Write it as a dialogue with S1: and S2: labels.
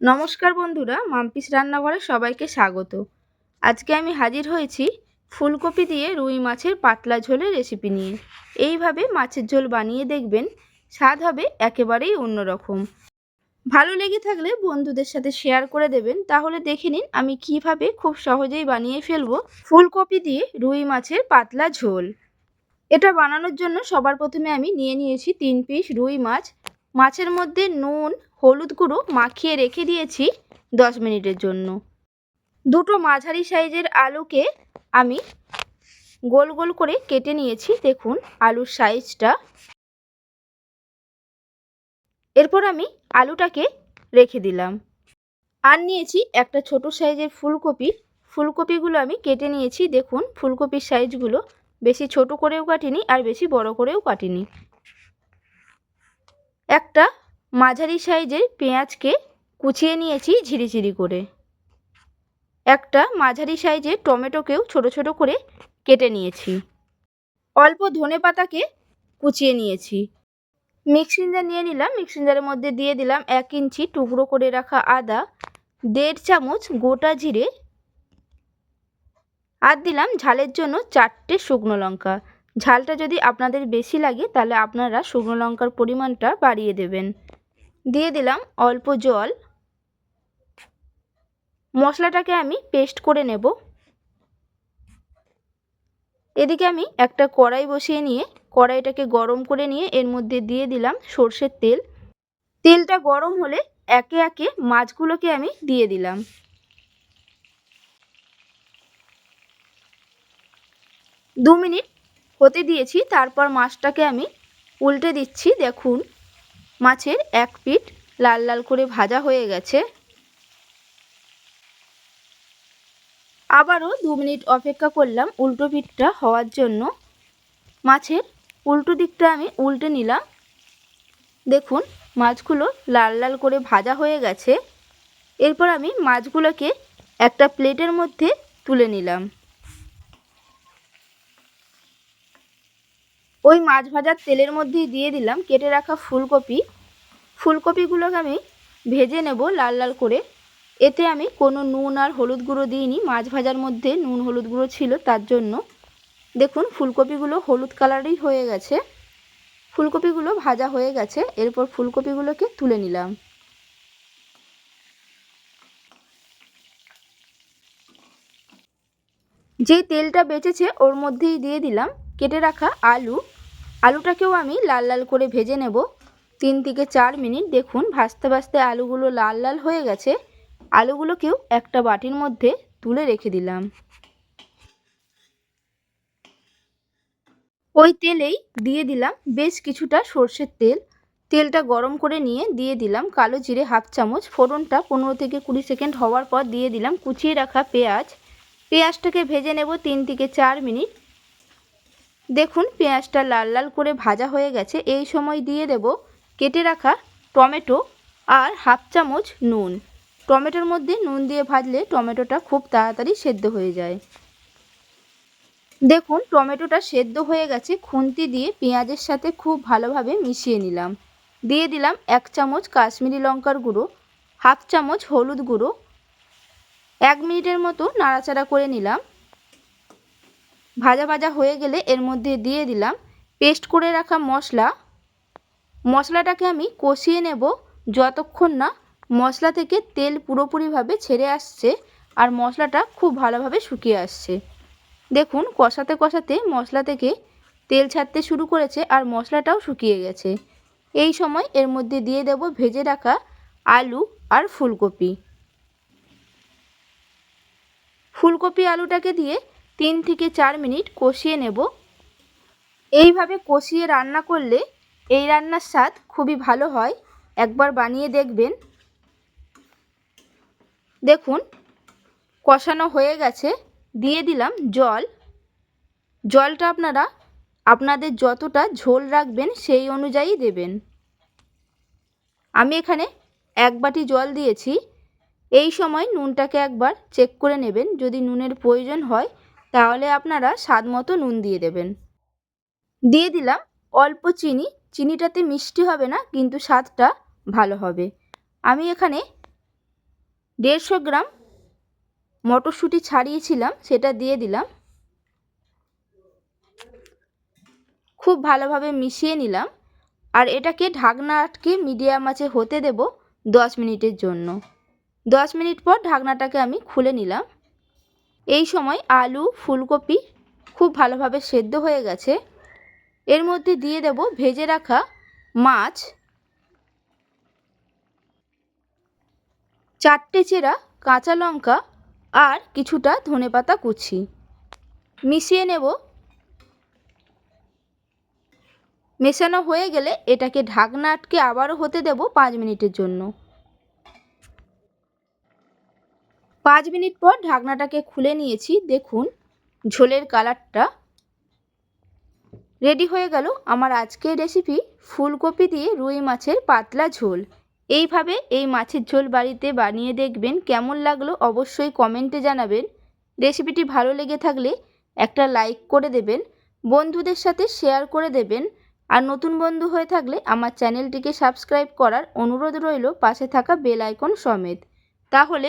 S1: নমস্কার বন্ধুরা, মাম্পিস রান্নাঘরে সবাইকে স্বাগত। আজকে আমি হাজির হয়েছি ফুলকপি দিয়ে রুই মাছের পাতলা ঝোলের রেসিপি নিয়ে। এইভাবে মাছের ঝোল বানিয়ে দেখবেন, স্বাদ হবে একেবারেই অন্যরকম। ভালো লেগে থাকলে বন্ধুদের সাথে শেয়ার করে দেবেন, তাহলে দেখে নিন আমি কীভাবে খুব সহজেই বানিয়ে ফেলব ফুলকপি দিয়ে রুই মাছের পাতলা ঝোল। এটা বানানোর জন্য সবার প্রথমে আমি নিয়ে নিয়েছি তিন পিস রুই মাছ। মাছের মধ্যে নুন হলুদ গুঁড়ো মাখিয়ে রেখে দিয়েছি দশ মিনিটের জন্য। দুটো মাঝারি সাইজের আলুকে আমি গোল গোল করে কেটে নিয়েছি, দেখুন আলুর সাইজটা। এরপর আমি আলুটাকে রেখে দিলাম। আর নিয়েছি একটা ছোট সাইজের ফুলকপি। ফুলকপিগুলো আমি কেটে নিয়েছি, দেখুন ফুলকপির সাইজগুলো বেশি ছোট করেও কাটিনি আর বেশি বড় করেও কাটিনি। একটা মাঝারি সাইজের পেঁয়াজকে কুচিয়ে নিয়েছি ঝিরিঝিরি করে। একটা মাঝারি সাইজের টমেটোকেও ছোট ছোট করে কেটে নিয়েছি। অল্প ধনে পাতাকে কুচিয়ে নিয়েছি। মিক্সিং জার নিয়ে নিলাম, মিক্সিং জারের মধ্যে দিয়ে দিলাম এক ইঞ্চি টুকরো করে রাখা আদা, দেড় চামচ গোটা জিরে, আর দিলাম ঝালের জন্য চারটে শুকনো লঙ্কা। ঝালটা যদি আপনাদের বেশি লাগে তাহলে আপনারা শুকনো লঙ্কার পরিমাণটা বাড়িয়ে দেবেন। দিয়ে দিলাম অল্প জল। মশলাটাকে আমি পেস্ট করে নেব। এদিকে আমি একটা কড়াই বসিয়ে নিয়ে কড়াইটাকে গরম করে নিয়ে এর মধ্যে দিয়ে দিলাম সর্ষের তেল। তেলটা গরম হলে একে একে মাছগুলোকে আমি দিয়ে দিলাম। দু মিনিট হতে দিয়েছি, তারপর মাছটাকে আমি উল্টে দিচ্ছি, দেখুন। মাছের এক পিঠ লাল লাল করে ভাজা হয়ে গেছে। আবারও দু মিনিট অপেক্ষা করলাম উল্টো পিঠটা হওয়ার জন্য। মাছের উল্টো দিকটা আমি উল্টে নিলাম। দেখুন, মাছগুলো লাল লাল করে ভাজা হয়ে গেছে। এরপর আমি মাছগুলোকে একটা প্লেটের মধ্যে তুলে নিলাম। ওই মাছ ভাজার তেলের মধ্যেই দিয়ে দিলাম, কেটে রাখা ফুলকপি। ফুলকপিগুলোকে আমি ভেজে নেব লাল লাল করে। এতে আমি কোনো নুন আর হলুদ গুঁড়ো দিইনি, মাছ ভাজার মধ্যে নুন হলুদ গুঁড়ো ছিল তার জন্য। দেখুন, ফুলকপিগুলো হলুদ কালারই হয়ে গেছে। ফুলকপিগুলো ভাজা হয়ে গেছে, এরপর ফুলকপিগুলোকে তুলে নিলাম। যে তেলটা বেঁচেছে, ওর মধ্যেই দিয়ে দিলাম। কেটে রাখা আলু আলুটাকেও আমি লাল লাল করে ভেজে নেব। তিন থেকে চার মিনিট দেখুন ভাজতে ভাজতে আলুগুলো লাল লাল হয়ে গেছে। আলুগুলোকেও একটা বাটির মধ্যে তুলে রেখে দিলাম। ওই তেলেই দিয়ে দিলাম বেশ কিছুটা সর্ষের তেল। তেলটা গরম করে নিয়ে দিয়ে দিলাম কালো জিরে হাফ চামচ। ফোড়নটা পনেরো থেকে কুড়ি সেকেন্ড হওয়ার পর দিয়ে দিলাম। কুচিয়ে রাখা পেঁয়াজ। পেঁয়াজটাকে ভেজে নেব তিন থেকে চার মিনিট। দেখুন, পেঁয়াজটা লাল লাল করে ভাজা হয়ে গেছে। এই সময় দিয়ে দেব কেটে রাখা টমেটো আর হাফ চামচ নুন। টমেটোর মধ্যে নুন দিয়ে ভাজলে টমেটোটা খুব তাড়াতাড়ি সেদ্ধ হয়ে যায়। দেখুন, টমেটোটা সেদ্ধ হয়ে গেছে। খুন্তি দিয়ে পেঁয়াজের সাথে খুব ভালোভাবে মিশিয়ে নিলাম। দিয়ে দিলাম এক চামচ কাশ্মীরি লঙ্কার গুঁড়ো, হাফ চামচ হলুদ গুঁড়ো। এক মিনিটের মতো নাড়াচাড়া করে নিলাম। ভাজা ভাজা হয়ে গেলে এর মধ্যে দিয়ে দিলাম পেস্ট করে রাখা মশলা। মশলাটাকে আমি কষিয়ে নেব যতক্ষণ না মশলা থেকে তেল পুরোপুরিভাবে ছেড়ে আসছে আর মশলাটা খুব ভালোভাবে শুকিয়ে আসছে। দেখুন, কষাতে কষাতে মশলা থেকে তেল ছাড়তে শুরু করেছে আর মশলাটাও শুকিয়ে গেছে। এই সময় এর মধ্যে দিয়ে দেব ভেজে রাখা আলু আর ফুলকপি। ফুলকপি আলুটাকে দিয়ে তিন থেকে চার মিনিট কষিয়ে নেব। এইভাবে কষিয়ে রান্না করলে এই রান্নার স্বাদ খুবই ভালো হয়। একবার বানিয়ে দেখবেন। দেখুন, কষানো হয়ে গেছে। দিয়ে দিলাম জল। জলটা আপনারা, আপনাদের যতটা ঝোল রাখবেন সেই অনুযায়ী দেবেন। আমি এখানে এক বাটি জল দিয়েছি। এই সময় নুনটাকে একবার চেক করে নেবেন। যদি নুনের প্রয়োজন হয় তাহলে আপনারা স্বাদ মতো নুন দিয়ে দেবেন। দিয়ে দিলাম অল্প চিনি। চিনিটাতে মিষ্টি হবে না, কিন্তু স্বাদটা ভালো হবে। আমি এখানে দেড়শো গ্রাম মটরশুঁটি ছাড়িয়েছিলাম, সেটা দিয়ে দিলাম। খুব ভালোভাবে মিশিয়ে নিলাম। আর এটাকে ঢাকনা আটকে মিডিয়াম আঁচে হতে দেব দশ মিনিটের জন্য। দশ মিনিট পর ঢাকনাটাকে আমি খুলে নিলাম। এই সময় আলু, ফুলকপি খুব ভালোভাবে সেদ্ধ হয়ে গেছে। এর মধ্যে দিয়ে দেব ভেজে রাখা মাছ। চারটে চেরা কাঁচা লঙ্কা আর কিছুটা ধনেপাতা কুচি। মিশিয়ে নেব। মেশানো হয়ে গেলে এটাকে ঢাকনা আটকে আবারও হতে দেব পাঁচ মিনিটের জন্য। পাঁচ মিনিট পর ঢাকনাটাকে খুলে নিয়েছি, দেখুন, ঝোলের কালারটা রেডি হয়ে গেল। আমার আজকের রেসিপি ফুলকপি দিয়ে রুই মাছের পাতলা ঝোল। এইভাবে এই মাছের ঝোল বাড়িতে বানিয়ে দেখবেন কেমন লাগল অবশ্যই কমেন্টে জানাবেন। রেসিপিটি ভালো লেগে থাকলে একটা লাইক করে দেবেন, বন্ধুদের সাথে শেয়ার করে দেবেন। আর নতুন বন্ধু হয়ে থাকলে আমার চ্যানেলটিকে সাবস্ক্রাইব করার অনুরোধ রইল পাশে থাকা বেল আইকন সমেত। তাহলে